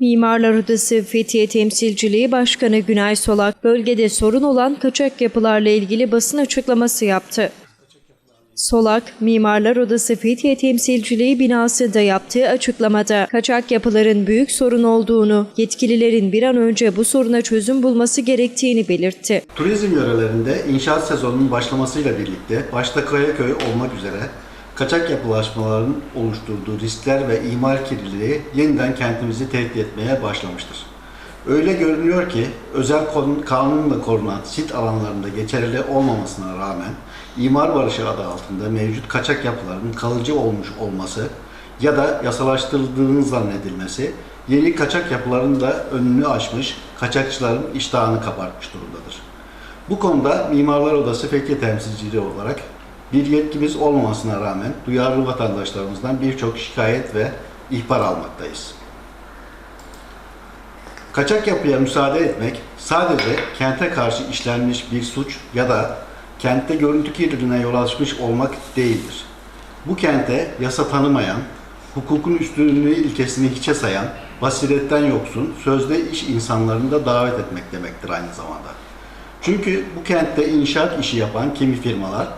Mimarlar Odası Fethiye Temsilciliği Başkanı Günay Solak, bölgede sorun olan kaçak yapılarla ilgili basın açıklaması yaptı. Solak, Mimarlar Odası Fethiye Temsilciliği binasında yaptığı açıklamada kaçak yapıların büyük sorun olduğunu, yetkililerin bir an önce bu soruna çözüm bulması gerektiğini belirtti. Turizm yörelerinde inşaat sezonunun başlamasıyla birlikte başta Kayaköy olmak üzere kaçak yapılaşmaların oluşturduğu riskler ve imar kirliliği yeniden kentimizi tehdit etmeye başlamıştır. Öyle görünüyor ki özel kanunla korunan sit alanlarında geçerli olmamasına rağmen imar barışı adı altında mevcut kaçak yapıların kalıcı olmuş olması ya da yasalaştırıldığının zannedilmesi yeni kaçak yapıların da önünü açmış, kaçakçıların iştahını kabartmış durumdadır. Bu konuda Mimarlar Odası Fethiye temsilciliği olarak bir yetkimiz olmamasına rağmen duyarlı vatandaşlarımızdan birçok şikayet ve ihbar almaktayız. Kaçak yapıya müsaade etmek sadece kente karşı işlenmiş bir suç ya da kentte görüntü kirliliğine yol açmış olmak değildir. Bu kente yasa tanımayan, hukukun üstünlüğü ilkesini hiçe sayan, basiretten yoksun, sözde iş insanlarını da davet etmek demektir aynı zamanda. Çünkü bu kentte inşaat işi yapan kimi firmalar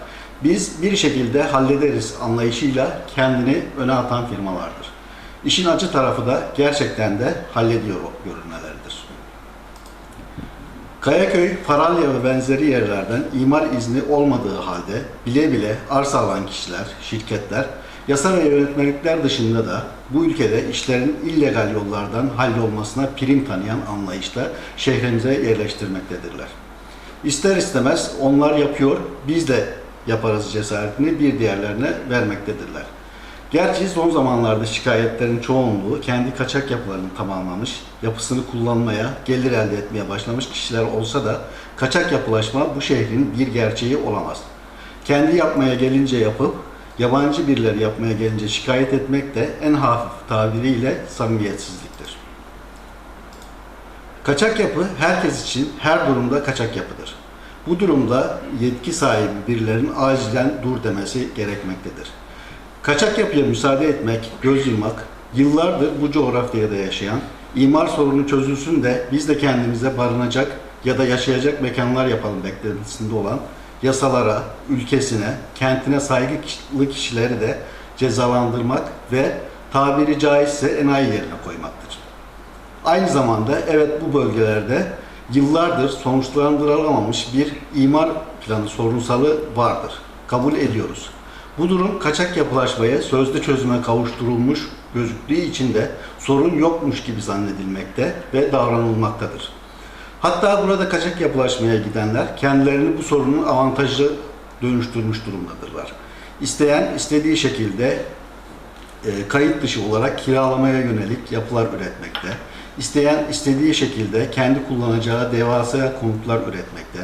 biz bir şekilde hallederiz anlayışıyla kendini öne atan firmalardır. İşin acı tarafı da gerçekten de hallediyor görünmeleridir. Kayaköy, Faralya ve benzeri yerlerden imar izni olmadığı halde bile bile arsa alan kişiler, şirketler, yasa ve yönetmelikler dışında da bu ülkede işlerin illegal yollardan hallolmasına prim tanıyan anlayışla şehrimize yerleştirmektedirler. İster istemez onlar yapıyor, biz de yaparız cesaretini bir diğerlerine vermektedirler. Gerçi son zamanlarda şikayetlerin çoğunluğu kendi kaçak yapılarını tamamlamış, yapısını kullanmaya, gelir elde etmeye başlamış kişiler olsa da kaçak yapılaşma bu şehrin bir gerçeği olamaz. Kendi yapmaya gelince yapıp, yabancı birileri yapmaya gelince şikayet etmek de en hafif tabiriyle samimiyetsizliktir. Kaçak yapı herkes için her durumda kaçak yapıdır. Bu durumda yetki sahibi birilerinin acilen dur demesi gerekmektedir. Kaçak yapıya müsaade etmek, göz yummak, yıllardır bu coğrafyada yaşayan, imar sorunu çözülsün de biz de kendimize barınacak ya da yaşayacak mekanlar yapalım beklentisinde olan yasalara, ülkesine, kentine saygılı kişileri de cezalandırmak ve tabiri caizse enayi yerine koymaktır. Aynı zamanda evet bu bölgelerde yıllardır sonuçlandırılamamış bir imar planı sorunsalı vardır. Kabul ediyoruz. Bu durum kaçak yapılaşmaya sözde çözüme kavuşturulmuş gözüktüğü için de sorun yokmuş gibi zannedilmekte ve davranılmaktadır. Hatta burada kaçak yapılaşmaya gidenler kendilerini bu sorunun avantajlı dönüştürmüş durumdadırlar. İsteyen istediği şekilde e, kayıt dışı olarak kiralamaya yönelik yapılar üretmekte. İsteyen istediği şekilde kendi kullanacağı devasa konutlar üretmekte.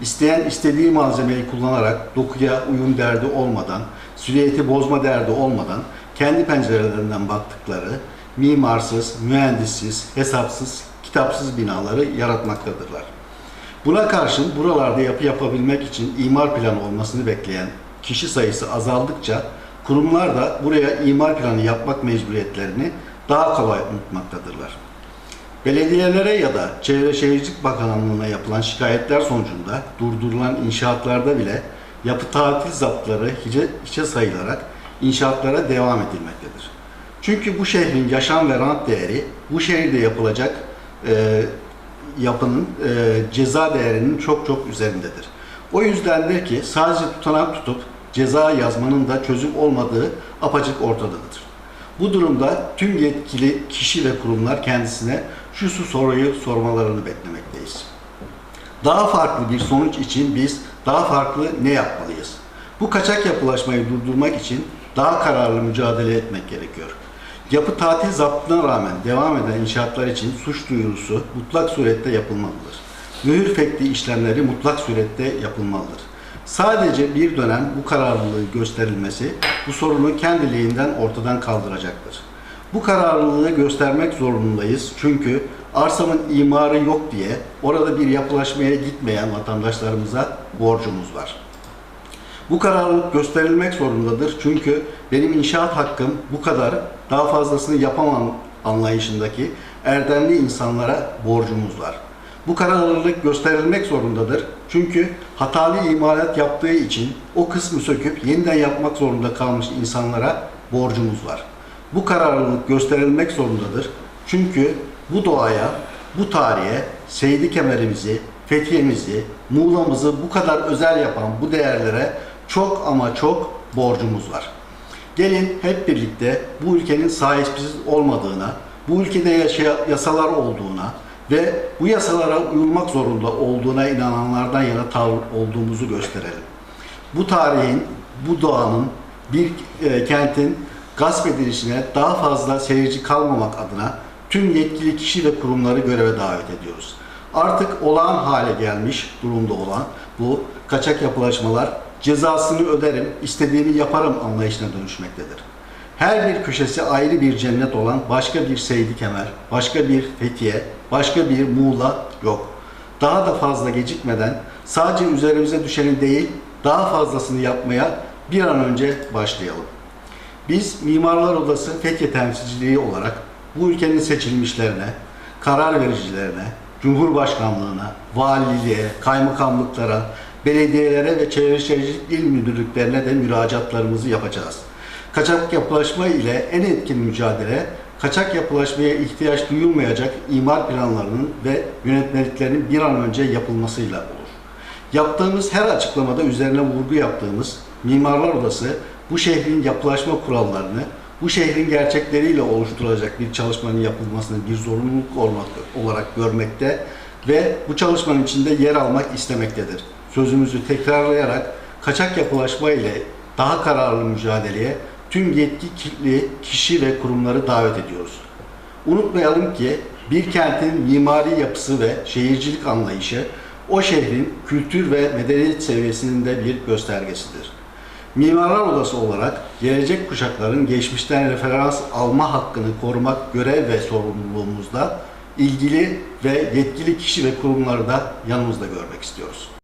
İsteyen istediği malzemeyi kullanarak dokuya uyum derdi olmadan, silüeti bozma derdi olmadan kendi pencerelerinden baktıkları mimarsız, mühendissiz, hesapsız, kitapsız binaları yaratmaktadırlar. Buna karşın buralarda yapı yapabilmek için imar planı olmasını bekleyen kişi sayısı azaldıkça kurumlar da buraya imar planı yapmak mecburiyetlerini daha kolay unutmaktadırlar. Belediyelere ya da Çevre Şehircilik Bakanlığı'na yapılan şikayetler sonucunda durdurulan inşaatlarda bile yapı tatil zaptları hiçe, hiçe sayılarak inşaatlara devam edilmektedir. Çünkü bu şehrin yaşam ve rant değeri bu şehirde yapılacak e, yapının e, ceza değerinin çok çok üzerindedir. O yüzdendir ki sadece tutanak tutup ceza yazmanın da çözüm olmadığı apaçık ortadadır. Bu durumda tüm yetkili kişi ve kurumlar kendisine şu su soruyu sormalarını beklemekteyiz. Daha farklı bir sonuç için biz daha farklı ne yapmalıyız? Bu kaçak yapılaşmayı durdurmak için daha kararlı mücadele etmek gerekiyor. Yapı tatil zaptına rağmen devam eden inşaatlar için suç duyurusu mutlak surette yapılmalıdır. Mühür fekli işlemleri mutlak surette yapılmalıdır. Sadece bir dönem bu kararlılığı gösterilmesi bu sorunu kendiliğinden ortadan kaldıracaktır. Bu kararlılığı göstermek zorundayız çünkü arsamın imarı yok diye orada bir yapılaşmaya gitmeyen vatandaşlarımıza borcumuz var. Bu kararlılık gösterilmek zorundadır çünkü benim inşaat hakkım bu kadar daha fazlasını yapamam anlayışındaki erdemli insanlara borcumuz var. Bu kararlılık gösterilmek zorundadır. Çünkü hatalı imalat yaptığı için o kısmı söküp yeniden yapmak zorunda kalmış insanlara borcumuz var. Bu kararlılık gösterilmek zorundadır. Çünkü bu doğaya, bu tarihe, Seydi Kemerimizi, Fethiye'mizi, Muğla'mızı bu kadar özel yapan bu değerlere çok ama çok borcumuz var. Gelin hep birlikte bu ülkenin sahipsiz olmadığına, bu ülkede yaşa- yasalar olduğuna ve bu yasalara uyulmak zorunda olduğuna inananlardan yana tavır olduğumuzu gösterelim. Bu tarihin, bu doğanın, bir e, kentin gasp edilişine daha fazla seyirci kalmamak adına tüm yetkili kişi ve kurumları göreve davet ediyoruz. Artık olağan hale gelmiş durumda olan bu kaçak yapılaşmalar cezasını öderim, istediğimi yaparım anlayışına dönüşmektedir. Her bir köşesi ayrı bir cennet olan başka bir Seydi Kemer, başka bir Fethiye, başka bir Muğla yok. Daha da fazla gecikmeden sadece üzerimize düşeni değil, daha fazlasını yapmaya bir an önce başlayalım. Biz Mimarlar Odası Fethiye temsilciliği olarak bu ülkenin seçilmişlerine, karar vericilerine, Cumhurbaşkanlığına, valiliğe, kaymakamlıklara, belediyelere ve Çevre Şehircilik İl Müdürlüklerine de müracaatlarımızı yapacağız. Kaçak yapılaşma ile en etkin mücadele, kaçak yapılaşmaya ihtiyaç duyulmayacak imar planlarının ve yönetmeliklerinin bir an önce yapılmasıyla olur. Yaptığımız her açıklamada üzerine vurgu yaptığımız Mimarlar Odası bu şehrin yapılaşma kurallarını bu şehrin gerçekleriyle oluşturulacak bir çalışmanın yapılmasını bir zorunluluk olarak görmekte ve bu çalışmanın içinde yer almak istemektedir. Sözümüzü tekrarlayarak kaçak yapılaşma ile daha kararlı mücadeleye tüm yetkili kişi ve kurumları davet ediyoruz. Unutmayalım ki bir kentin mimari yapısı ve şehircilik anlayışı o şehrin kültür ve medeniyet seviyesinin de bir göstergesidir. Mimarlar Odası olarak gelecek kuşakların geçmişten referans alma hakkını korumak görev ve sorumluluğumuzda ilgili ve yetkili kişi ve kurumları da yanımızda görmek istiyoruz.